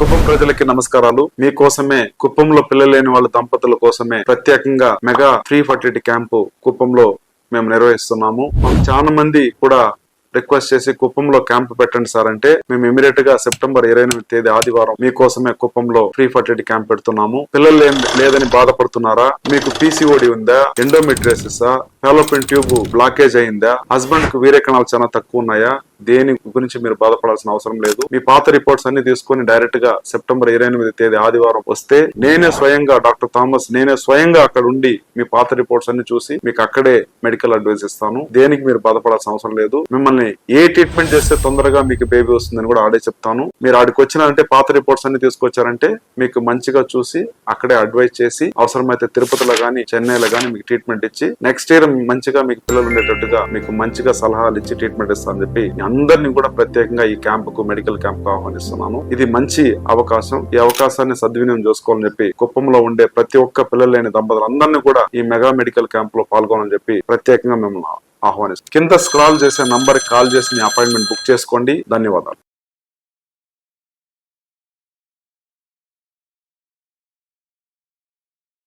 కుప్పం ప్రజలకి నమస్కారాలు. మీకోసమే కుప్పంలో పిల్లలేని వాళ్ళ దంపతుల కోసమే ప్రత్యేకంగా మెగా ఫ్రీ ఫర్టిలిటీ క్యాంపు కుప్పంలో మేము నిర్వహిస్తున్నాము. చాలా మంది కూడా రిక్వెస్ట్ చేసి కుప్పంలో క్యాంప్ పెట్టండి సార్ అంటే మేము ఇమీడియట్గా సెప్టెంబర్ ఇరవై ఎనిమిది తేదీ ఆదివారం మీకోసమే కుప్పంలో ఫ్రీ ఫర్టిలిటీ క్యాంప్ పెడుతున్నాము. పిల్లలు లేని- లేదని బాధపడుతున్నారా? మీకు పీసీఓడి ఉందా? ఎండోమెట్రిసిస్ ఫెలోపిన్ ట్యూబ్ బ్లాకేజ్ అయిందా? హస్బెండ్కు వీరే కణాలు చాలా తక్కువ ఉన్నాయా? దేని గురించి మీరు బాధపడాల్సిన అవసరం లేదు. మీ పాత రిపోర్ట్స్ అన్ని తీసుకొని డైరెక్ట్గా సెప్టెంబర్ ఇరవై ఎనిమిది తేదీ ఆదివారం వస్తే నేనే స్వయంగా డాక్టర్ థామస్ నేనే స్వయంగా అక్కడ ఉండి మీ పాత రిపోర్ట్స్ అన్ని చూసి మీకు అక్కడే మెడికల్ అడ్వైస్ ఇస్తాను. దేనికి మీరు బాధపడాల్సిన అవసరం లేదు. మిమ్మల్ని ఏ ట్రీట్మెంట్ చేస్తే తొందరగా మీకు బేబీ వస్తుందని కూడా ఆడే చెప్తాను. మీరు ఆడికి వచ్చినారంటే పాత రిపోర్ట్స్ అన్ని తీసుకొచ్చారంటే మీకు మంచిగా చూసి అక్కడే అడ్వైస్ చేసి అవసరమైతే తిరుపతిలో గానీ చెన్నైలో గానీ మీకు ట్రీట్మెంట్ ఇచ్చి నెక్స్ట్ ఇయర్ మంచిగా మీకు పిల్లలు ఉండేటట్టుగా మీకు మంచిగా సలహాలు ఇచ్చి ట్రీట్మెంట్ ఇస్తానని చెప్పి అందరినీ కూడా ప్రత్యేకంగా ఈ క్యాంప్కు మెడికల్ క్యాంప్కు ఆహ్వానిస్తున్నాను. ఇది మంచి అవకాశం. ఈ అవకాశాన్ని సద్వినియోగం చేసుకోవాలని చెప్పి కుప్పంలో ఉండే ప్రతి ఒక్క పిల్లలు లేని దంపతులు అందరినీ కూడా ఈ మెగా మెడికల్ క్యాంప్లో పాల్గొనని చెప్పి ప్రత్యేకంగా మిమ్మల్ని ఆహ్వానిస్తాం కింద స్క్రాల్ చేసే నంబర్ కాల్ చేసి మీ అపాయింట్మెంట్ బుక్ చేసుకోండి. ధన్యవాదాలు.